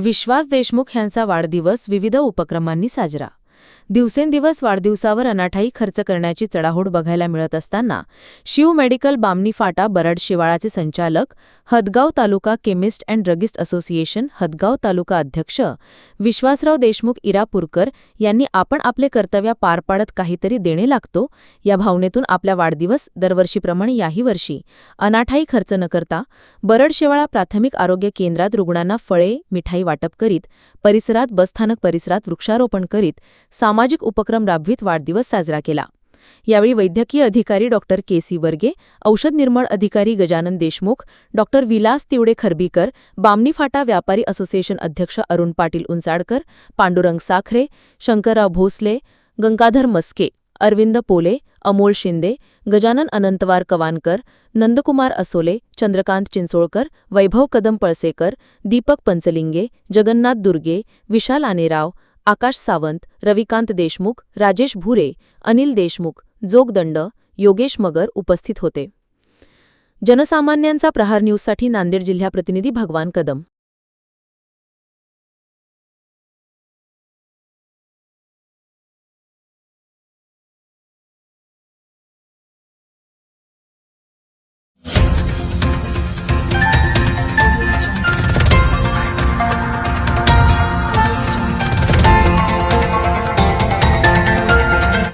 विश्वास देशमुख यांचा वाढदिवस विविध उपक्रमांनी साजरा दिवसेंदिवस वाढदिवसावर अनाठाई खर्च करण्याची चढाहोड बघायला मिळत असताना शिव मेडिकल बामणी फाटा बरड शिवाळाचे संचालक हदगाव तालुका chemist and druggist association Hadgaon तालुका अध्यक्ष विश्वासराव देशमुख इरापूरकर यांनी आपण आपले कर्तव्य पार पाडत काहीतरी देणे लागतो या भावनेतून आपल्या वाढदिवस दरवर्षीप्रमाणे याही वर्षी. अनाठाई खर्च न करता बरड शिवाळा प्राथमिक आरोग्य केंद्रात रुग्णांना फळे मिठाई वाटप करीत परिसरात बसस्थानक परिसरात वृक्षारोपण करीत सामाजिक उपक्रम राबवित वाढदिवस साजरा केला. यावेळी वैद्यकीय अधिकारी डॉक्टर के सी वर्गे औषध निर्मळ अधिकारी गजानन देशमुख डॉक्टर विलास तिवडे खरबीकर बामणी फाटा व्यापारी असोसिएशन अध्यक्ष अरुण पाटील उंचाडकर पांडुरंग साखरे शंकरराव भोसले गंगाधर मस्के अरविंद पोले अमोल शिंदे गजानन अनंतवार कवानकर नंदकुमार असोले चंद्रकांत चिंचोळकर वैभव कदम पळसेकर दीपक पंचलिंगे जगन्नाथ दुर्गे विशाल आनेराव आकाश सावंत रविकांत देशमुख राजेश भुरे अनिल देशमुख जोगदंड योगेश मगर उपस्थित होते. जनसामान्यांचा प्रहार न्यूजसाठी नांदेड जिल्हा प्रतिनिधी भगवान कदम.